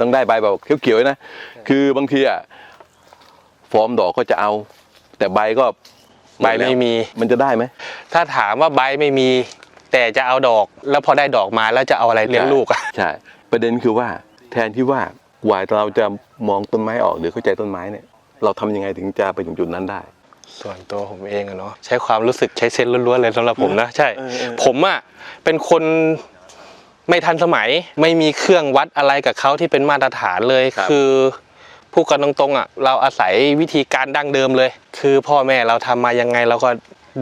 ต้องได้ใบแบบเขียวๆนะ คือบางทีอะฟอร์มดอกก็จะเอา แต่ใบก็ใบไม่มี มันจะได้ไหม ถ้าถามว่าใบไม่มี แต่จะเอาดอก แล้วพอได้ดอกมาแล้วจะเอาอะไรเลี้ยงลูกอะใช่ ประเด็นคือว่า แทนที่ว่ากว่าเราจะมองต้นไม้ออกหรือเข้าใจต้นไม้เนี่ย เราทำยังไงถึงจะไปถึงจุดนั้นได้ ส่วนตัวผมเองอะเนาะใช้ความรู้สึกใช้เซนส์ล้วนๆเลยสำหรับผมนะใช่เออเออผมอะเป็นคน ไม่ทันสมัยไม่มีเครื่องวัดอะไรกับเขาที่เป็นมาตรฐานเลยครับ คือพูดกันตรงๆอะเราอาศัยวิธีการดั้งเดิมเลย คือพ่อแม่เราทำมายังไงเราก็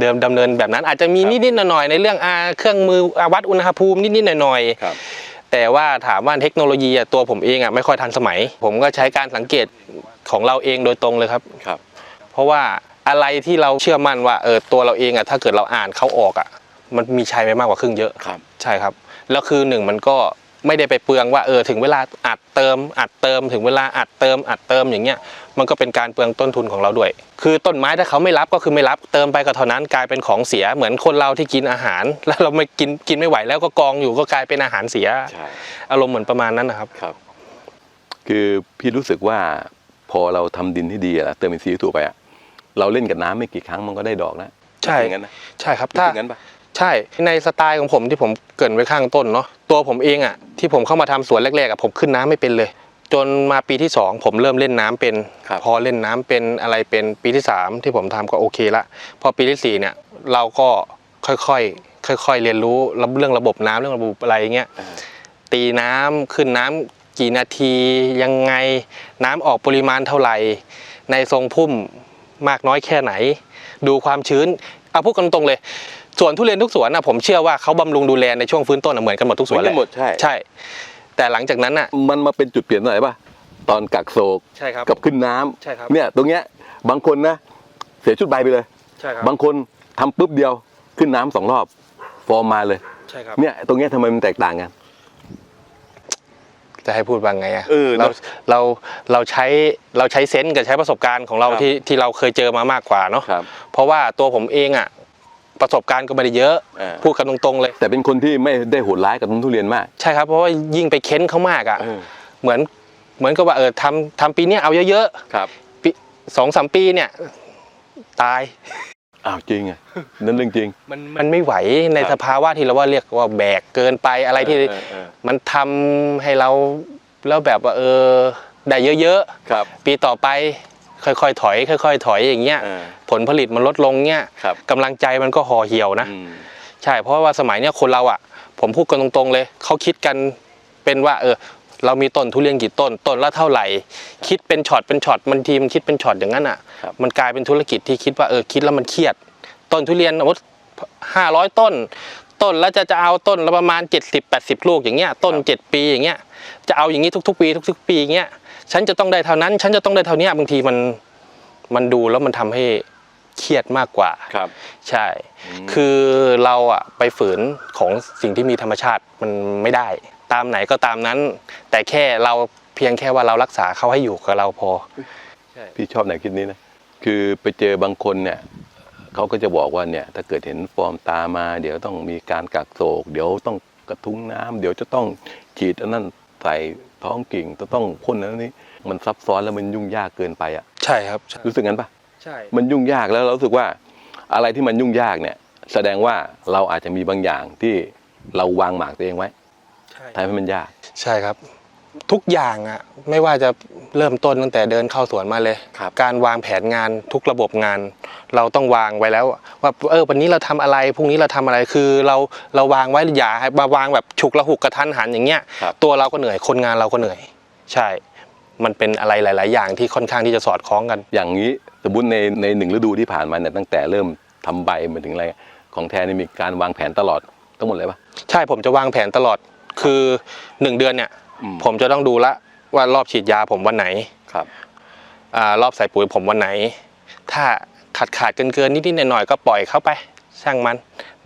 เดิมดำเนินแบบนั้น อาจจะมีนิดๆหน่อยๆในเรื่องอาเครื่องมืออ่าวัดอุณหภูมินิดๆหน่อยๆ ครับ แต่ว่าถามว่าเทคโนโลยีอะตัวผมเองอะไม่ค่อยทันสมัย ผมก็ใช้การสังเกตของเราเองโดยตรงเลยครับ ครับ เพราะว่าอะไรที่เราเชื่อมั่นว่าเออตัวเราเองอะถ้าเกิดเราอ่านเขาออกอะมันมีชัยไปมากกว่าครึ่งเยอะครับ ใช่ครับ แล้วคือหนึ่งมันก็ไม่ได้ไปเปลืองว่าเออถึงเวลาอัดเติม อัดเติม ถึงเวลาอัดเติม อัดเติมอย่างเงี้ยมันก็เป็นการเปลืองต้นทุนของเราด้วย คือต้นไม้ถ้าเขาไม่รับก็คือไม่รับเติมไปก็เท่านั้นกลายเป็นของเสียเหมือนคนเราที่กินอาหาร แล้วเราไม่กินกินไม่ไหวแล้วก็กองอยู่ก็กลายเป็นอาหารเสียใช่อารมณ์เหมือนประมาณนั้นนะครับครับ คือพี่รู้สึกว่าพอเราทำดินที่ดีอะเติมอินทรีย์ถูกไปอะเราเล่นกับน้ำไม่กี่ครั้งมันก็ได้ดอกแล้วใช่อย่างนั้นนะใช่ครับถ้า ถ้าอย่างนั้นปะใช่ในสไตล์ของผมที่ผมเกรินไว้ข้างต้นเนาะตัวผมเองอะที่ผมเข้ามาทำสวนแรกๆอะผมขึ้นน้ำไม่เป็นเลย จนมาปีที่สองผมเริ่มเล่นน้ำเป็นครับพอเล่นน้ำเป็นอะไรเป็นปีที่สามที่ผมทำก็โอเคละพอปีที่สี่เนี่ยเราก็ค่อยๆค่อยๆเรียนรู้เรื่องระบบน้ำเรื่องระบบอะไรอย่างเงี้ยอ่าตีน้ำขึ้นน้ำกี่นาทียังไงน้ำออกปริมาณเท่าไหร่ ในทรงพุ่มมากน้อยแค่ไหน ดูความชื้นเอาพูดกันตรงๆเลย สวนทุเรียนทุกสวนนะผมเชื่อว่าเขาบำรุงดูแลในช่วงฟื้นต้นนะเหมือนกันหมดทุกสวนเหมือนกันหมดใช่ ใช่ แต่หลังจากนั้นอะ มันมาเป็นจุดเปลี่ยนตอนไหนปะตอนกักโศกใช่ครับกับขึ้นน้ำใช่ครับ เนี่ยตรงเนี้ยบางคนนะเสียชุดใบไปเลย ใช่ครับบางคนทำปุ๊บเดียวขึ้นน้ำสองรอบ ฟอร์มมาเลย ใช่ครับ เนี่ยตรงเนี้ยทำไมมันแตกต่างกัน จะให้พูดว่าไงอะเออเราเนอะเราเราใช้เราใช้เซนส์กับใช้ประสบการณ์ของเราครับที่ที่เราเคยเจอมามากกว่าเนาะครับเพราะว่าตัวผมเองอะ ประสบการณ์ก็ไม่ได้เยอะ อ่า พูดกันตรงๆเลย แต่เป็นคนที่ไม่ได้โหดร้ายกับต้นทุเรียนมาก ใช่ครับ เพราะว่ายิ่งไปเค้นเขามากอะ เออ เหมือนเหมือนกับว่าเออทำทำปีเนี้ยเอาเยอะครับๆปีสองสามปีเนี่ย ตาย อ้าวจริงอะนั่นเรื่องจริง มันมันไม่ไหวในครับสภาวะที่เราว่าเรียกว่าแบกเกินไปอะไรที่เออเออมันทำให้เราแล้วแบบว่าเออได้เยอะครับ ๆ ปีต่อไป ค่อยๆถอย ค่อย ๆ ถอยอย่างเงี้ยเออผลผลิตมันลดลงเงี้ยครับกำลังใจมันก็ห่อเหี่ยวนะอืมใช่เพราะว่าสมัยเนี้ยคนเราอะ ผมพูดกันตรงๆเลยเขาคิดกันเป็นว่าเออเรามีต้นทุเรียนกี่ต้นต้นละเท่าไหร่ คิดเป็นช็อตเป็นช็อตบางทีมันคิดเป็นช็อตอย่างนั้นอะครับมันกลายเป็นธุรกิจที่คิดว่าเออคิดแล้วมันเครียด ต้นทุเรียนสมมติห้าร้อยต้น ต้นแล้วจะจะเอาต้นละประมาณ 70 80 ลูกอย่างเงี้ยต้น 7 ปีอย่างเงี้ยจะเอาอย่างนี้ทุก ๆ ปีทุก ๆ ปีอย่างเงี้ย ฉันจะต้องได้เท่านั้น ฉันจะต้องได้เท่านี้บางทีมันมันดูแล้วมันทำให้เครียดมากกว่าครับ ใช่อืมคือเราอะไปฝืนของสิ่งที่มีธรรมชาติมันไม่ได้ ตามไหนก็ตามนั้น แต่แค่เราเพียงแค่ว่าเรารักษาเขาให้อยู่กับเราพอพี่ชอบแนวคิดนี้นะคือไปเจอบางคนเนี่ยเขาก็จะบอกว่าเนี่ยถ้าเกิดเห็นฟอร์มตามา เดี๋ยวต้องมีการกักโศก เดี๋ยวต้องกระทุ้งน้ำเดี๋ยวจะต้องฉีดอันนั้นใส่ ท้องกิ่งจะต้องพ่นอันนั้นนี้มันซับซ้อนแล้วมันยุ่งยากเกินไปอะใช่ครับใช่รู้สึกงั้นปะใช่มันยุ่งยากแล้วเรารู้สึกว่าอะไรที่มันยุ่งยากเนี่ย แสดงว่าเราอาจจะมีบางอย่างที่เราวางหมากตัวเองไว้ทำให้มันยาก ใช่ครับ ทุกอย่างอะไม่ว่าจะเริ่มต้นตั้งแต่เดินเข้าสวนมาเลยครับการวางแผนงานทุกระบบงาน เราต้องวางไว้แล้ว ว่าเออวันนี้เราทำอะไรพรุ่งนี้เราทำอะไรคือเราเราวางไว้อย่าให้มาวางแบบฉุกละหุกกระทันหันอย่างเงี้ยครับตัวเราก็เหนื่อยคนงานเราก็เหนื่อย ใช่ มันเป็นอะไรหลาย ๆ อย่างที่ค่อนข้างที่จะสอดคล้องกัน อย่างนี้สมมติในในหนึ่งฤดูที่ผ่านมาเนี่ยตั้งแต่เริ่มทำใบมาถึงอะไรของแทนนี่มีการวางแผนตลอดทั้งหมดเลยปะใช่ผมจะวางแผนตลอดคือหนึ่งเดือนเนี่ย อืม ผมจะต้องดูละว่ารอบฉีดยาผมวันไหนครับอารอบใส่ปุ๋ยผมวันไหน ถ้าขาดขาดเกินเกินๆนิดๆหน่อยๆก็ปล่อยเข้าไป ช่างมัน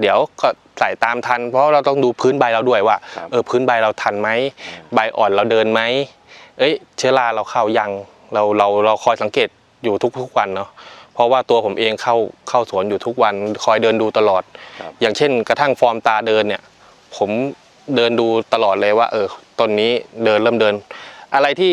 เดี๋ยวก็ใส่ตามทัน เพราะเราต้องดูพื้นใบเราด้วยว่าครับเออพื้นใบเราทันไหมใบอ่อนเราเดินไหมเอ้ย เชื้อราเราเข้ายังเราเราเราคอยสังเกตอยู่ทุกๆวันเนาะเพราะว่าตัวผมเองเข้าเข้าสวนอยู่ทุกวัน คอยเดินดูตลอด ครับ อย่างเช่นกระทั่งฟอร์มตาเดินเนี่ย ผม เดินดูตลอดเลยว่า เออต้นนี้เดินเริ่มเดิน อะไรที่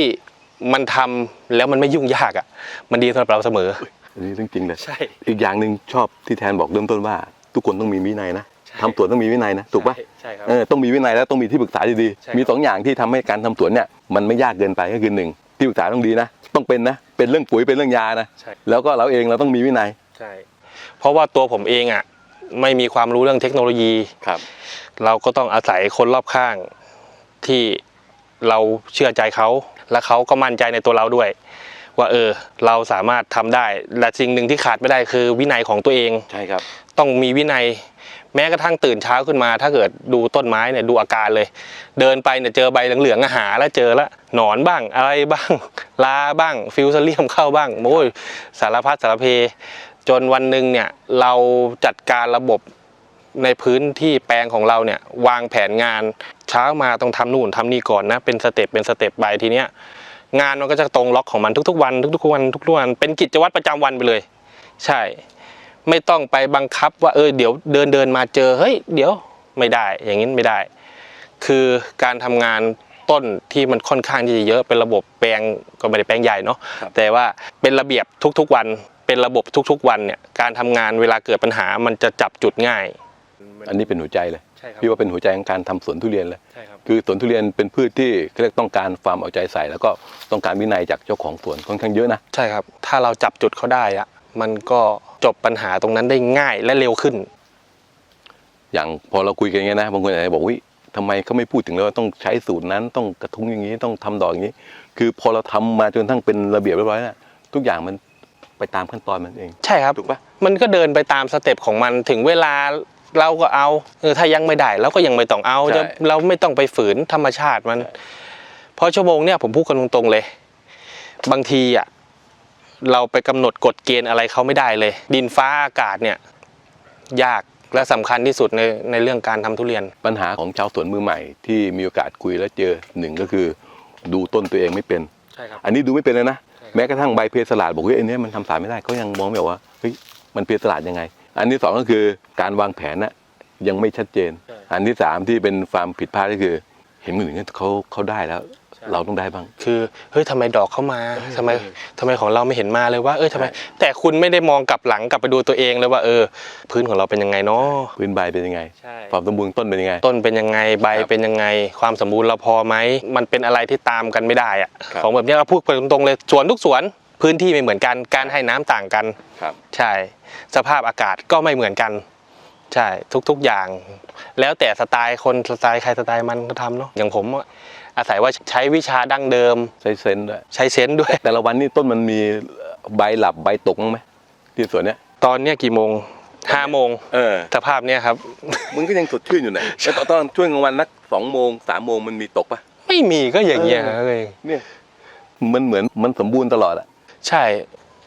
มันทำแล้วมันไม่ยุ่งยากอะ มันดีสำหรับเราเสมออันนี้เรื่องจริงเลยใช่ อีกอย่างหนึ่งชอบที่แทนบอกเริ่มต้นว่า ทุกคนต้องมีวินัยนะใช่ทำสวนต้องมีวินัยนะถูกปะใช่ครับเออต้องมีวินัยแล้วต้องมีที่ปรึกษาดีใช่ครับๆมีสองอย่างที่ทำให้การทำสวนเนี่ยมันไม่ยากเกินไปก็คือหนึ่งที่ปรึกษาต้องดีนะต้องเป็นนะเป็นเรื่องปุ๋ยเป็นเรื่องยานะใช่แล้วก็เราเองเราต้องมีวินัยใช่เพราะว่าตัวผมเองอะไม่มีความรู้เรื่องเทคโนโลยีครับ เราก็ต้องอาศัยคนรอบข้างที่เราเชื่อใจเขา และเขาก็มั่นใจในตัวเราด้วย ว่าเออเราสามารถทำได้และสิ่งหนึ่งที่ขาดไม่ได้คือวินัยของตัวเองใช่ครับ ต้องมีวินัย แม้กระทั่งตื่นเช้าขึ้นมา ถ้าเกิดดูต้นไม้เนี่ยดูอาการเลย เดินไปเนี่ยเจอใบเหลืองๆอะหาแล้วเจอแล้วหนอนบ้างอะไรบ้างลาบ้าง ฟิวเซเลียมเข้าบ้างโอ้ยสารพัดสารเพจนวันหนึ่งเนี่ยเราจัดการระบบ ในพื้นที่แปลงของเราเนี่ยวางแผนงานเช้ามาต้องทำนู่นทำนี่ก่อนนะ เป็นสเต็ปเป็นสเต็ปไปทีเนี้ยงานมันก็จะตรงล็อกของมันทุกๆ วันทุกๆวันทุกๆวันเป็นกิจวัตรประจำวันไปเลย ใช่ ไม่ต้องไปบังคับว่าเออเดี๋ยวเดินเดินมาเจอเฮ้ยเดี๋ยวไม่ได้ อย่างนี้ไม่ได้ คือการทำงานต้นที่มันค่อนข้างที่จะเยอะเป็นระบบแปลงก็ไม่ได้แปลงใหญ่เนาะครับแต่ว่าเป็นระเบียบทุกๆวัน เป็นระบบทุกๆ วันเนี่ยการทำงานเวลาเกิดปัญหามันจะจับจุดง่าย อันนี้เป็นหัวใจเลยใช่ครับพี่ว่าเป็นหัวใจของการทำสวนทุเรียนเลยใช่ครับคือสวนทุเรียนเป็นพืชที่เขาเรียกต้องการความเอาใจใส่ แล้วก็ต้องการวินัยจากเจ้าของสวนค่อนข้างเยอะนะใช่ครับ ถ้าเราจับจุดเขาได้อะมันก็จบปัญหาตรงนั้นได้ง่ายและเร็วขึ้น อย่างพอเราคุยกันอย่างเงี้ยนะบางคนอาจจะบอกวิทำไมเขาไม่พูดถึงเลยว่าต้องใช้สูตรนั้นต้องกระทุ้งอย่างนี้ต้องทำดอกอย่างนี้ คือพอเราทำมาจนทั้งเป็นระเบียบเรียบร้อยแล้วทุกอย่างมันไปตามขั้นตอนมันเอง ใช่ครับถูกปะมันก็เดินไปตามสเต็ปของมันถึงเวลา เราก็เอาเออถ้ายังไม่ได้เราก็ยังไม่ต้องเอาจะเราไม่ต้องไปฝืนธรรมชาติมัน เพราะชั่วโมงเนี่ยผมพูดกันตรงๆเลย บางทีอะเราไปกำหนดกฎเกณฑ์อะไรเขาไม่ได้เลย ดินฟ้าอากาศเนี่ย ยากและสำคัญที่สุดในในเรื่องการทำทุเรียน ปัญหาของชาวสวนมือใหม่ที่มีโอกาสคุยแล้วเจอหนึ่งก็คือ ดูต้นตัวเองไม่เป็น ใช่ครับ อันนี้ดูไม่เป็นเลยนะใช่แม้กระทั่งใบเพสลาดบอกเฮ้ยอันเนี้ยมันทำสารไม่ได้เขายังมองไม่ออกว่าเฮ้ยมันเพสลาดยังไง อันที่สองก็คือการวางแผนน่ะยังไม่ชัดเจน อันที่สามที่เป็นความผิดพลาดก็คือ เห็นคนอื่นเขาเขาได้แล้ว เราต้องได้บ้าง คือเฮ้ยทำไมดอกเข้ามาทำไมเออทำไมของเราไม่เห็นมาเลยว่า เออทำไมใช่แต่คุณไม่ได้มองกลับหลังกลับไปดูตัวเองเลยว่าเออ พื้นของเราเป็นยังไงเนาะพื้นใบเป็นยังไงใช่ความสมบูรณ์ต้นเป็นยังไง ต้นเป็นยังไงใบครับเป็นยังไง ความสมบูรณ์เราพอไหมมันเป็นอะไรที่ตามกันไม่ได้อะครับของแบบนี้เราพูดไปตรงๆเลยสวนทุกสวน พื้นที่ไม่เหมือนกัน การให้น้ำต่างกัน ครับ ใช่ สภาพอากาศก็ไม่เหมือนกัน ใช่ ทุกๆอย่าง แล้วแต่สไตล์คนสไตล์ใครสไตล์มันก็ทำเนาะอย่างผมอะอาศัยว่าใช้วิชาดั้งเดิม ใช้เซนส์ด้วย ใช้เซนส์ด้วย แต่ละวันนี่ต้นมันมีใบหลับใบตกบ้างไหมที่สวนเนี้ยตอนเนี้ยกี่โมงห้าโมงเออ สภาพเนี้ยครับ มึงก็ยังสดชื่นอยู่ไหนแล้วตอนตอนช่วงกลางวันนักสองโมงสามโมงมันมีตกปะ ไม่มีก็อย่างเงี้ยเออ เลย เนี่ย มันเหมือนมันสมบูรณ์ตลอดอะ ใช่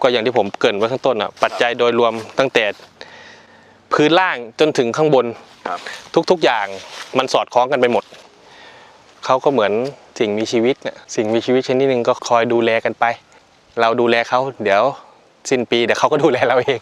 ก็อย่างที่ผมเกรินไว้ข้างต้นอะปัจจัยโดยรวมตั้งแต่พื้นล่างจนถึงข้างบนครับ ทุกๆอย่างมันสอดคล้องกันไปหมด เขาก็เหมือนสิ่งมีชีวิตเนี่ยสิ่งมีชีวิตชนิดหนึ่งก็คอยดูแลกันไป เราดูแลเขาเดี๋ยวสิ้นปีเดี๋ยวเขาก็ดูแลเราเอง